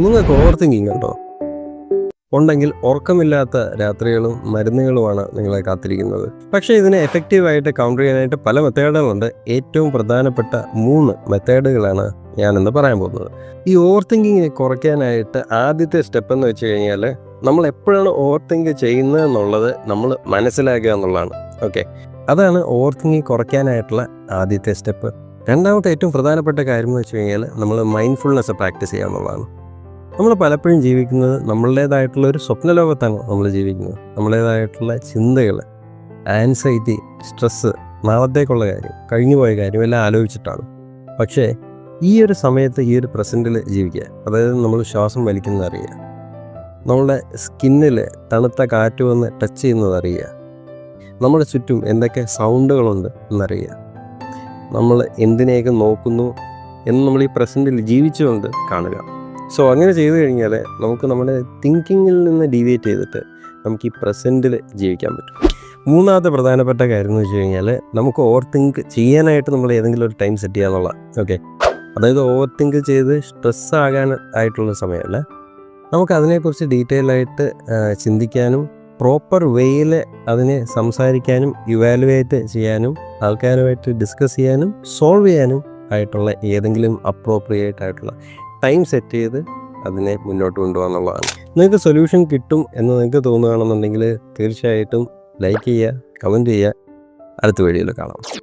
നിങ്ങൾക്ക് over thinking ഉണ്ടോ ഉണ്ടെങ്കിൽ ഉറക്കമില്ലാത്ത രാത്രികളും മരുന്നുകളുമാണ് നിങ്ങളെ കാത്തിരിക്കുന്നത്. പക്ഷേ ഇതിനെ എഫക്റ്റീവായിട്ട് കൗണ്ടർ ചെയ്യാനായിട്ട് പല മെത്തേഡുകളുണ്ട്. ഏറ്റവും പ്രധാനപ്പെട്ട മൂന്ന് മെത്തേഡുകളാണ് ഞാനിന്ന് പറയാൻ പോകുന്നത്. ഈ ഓവർ തിങ്കിങ്ങിനെ കുറയ്ക്കാനായിട്ട് ആദ്യത്തെ സ്റ്റെപ്പ് എന്ന് വെച്ച് കഴിഞ്ഞാൽ നമ്മൾ എപ്പോഴാണ് ഓവർ തിങ്ക് ചെയ്യുന്നത് എന്നുള്ളത് നമ്മൾ മനസ്സിലാക്കുക എന്നുള്ളതാണ്. ഓക്കെ. അതാണ് ഓവർ തിങ്കിങ് കുറയ്ക്കാനായിട്ടുള്ള ആദ്യത്തെ സ്റ്റെപ്പ്. രണ്ടാമത്തെ ഏറ്റവും പ്രധാനപ്പെട്ട കാര്യം എന്ന് വെച്ച് കഴിഞ്ഞാൽ നമ്മൾ മൈൻഡ്ഫുൾനെസ് പ്രാക്ടീസ് ചെയ്യുക നമ്മൾ പലപ്പോഴും ജീവിക്കുന്നത് നമ്മളുടേതായിട്ടുള്ള ഒരു സ്വപ്ന ലോകത്താണ് നമ്മൾ ജീവിക്കുന്നത്. നമ്മളുടേതായിട്ടുള്ള ചിന്തകൾ ആൻസൈറ്റി സ്ട്രെസ്സ് നാളത്തേക്കുള്ള കാര്യം കഴിഞ്ഞുപോയ കാര്യം എല്ലാം ആലോചിച്ചിട്ടാണ്. പക്ഷേ ഈ ഒരു സമയത്ത് ഈ ഒരു പ്രസന്റിൽ ജീവിക്കുക അതായത് നമ്മൾ ശ്വാസം വലിക്കുന്നത് അറിയുക നമ്മളുടെ സ്കിന്നിൽ തണുത്ത കാറ്റ് വന്ന് ടച്ച് ചെയ്യുന്നത് അറിയുക നമ്മുടെ ചുറ്റും എന്തൊക്കെ സൗണ്ടുകളുണ്ട് എന്നറിയുക നമ്മൾ എന്തിനെയൊക്കെ നോക്കുന്നു എന്ന് നമ്മൾ ഈ പ്രസന്റിൽ ജീവിച്ചുകൊണ്ട് കാണുക. സോ അങ്ങനെ ചെയ്തു കഴിഞ്ഞാൽ നമുക്ക് നമ്മുടെ തിങ്കിങ്ങിൽ നിന്ന് ഡീവിയേറ്റ് ചെയ്തിട്ട് നമുക്ക് ഈ പ്രസന്റിൽ ജീവിക്കാൻ പറ്റും. മൂന്നാമത്തെ പ്രധാനപ്പെട്ട കാര്യം എന്ന് വെച്ച് കഴിഞ്ഞാൽ നമുക്ക് ഓവർ തിങ്ക് ചെയ്യാനായിട്ട് നമ്മൾ ഏതെങ്കിലും ഒരു ടൈം സെറ്റ് ചെയ്യാന്നുള്ള ഓക്കെ അതായത് ഓവർ തിങ്ക് ചെയ്ത് സ്ട്രെസ് ആകാൻ ആയിട്ടുള്ള സമയമല്ല. നമുക്ക് അതിനെക്കുറിച്ച് ഡീറ്റെയിൽ ആയിട്ട് ചിന്തിക്കാനും പ്രോപ്പർ വേയിൽ അതിനെ സംസാരിക്കാനും ഇവാലുവേറ്റ് ചെയ്യാനും ആൾക്കാരുമായിട്ട് ഡിസ്കസ് ചെയ്യാനും സോൾവ് ചെയ്യാനും ആയിട്ടുള്ള ഏതെങ്കിലും അപ്രോപ്രിയേറ്റ് ആയിട്ടുള്ള ടൈം സെറ്റ് ചെയ്ത് അതിനെ മുന്നോട്ട് കൊണ്ടുപോകാന്നുള്ളതാണ്. നിങ്ങൾക്ക് സൊല്യൂഷൻ കിട്ടും എന്ന് നിങ്ങൾക്ക് തോന്നുകയാണെന്നുണ്ടെങ്കിൽ തീർച്ചയായിട്ടും ലൈക്ക് ചെയ്യുക കമന്റ് ചെയ്യുക. അടുത്ത വീഡിയോയിൽ കാണാം.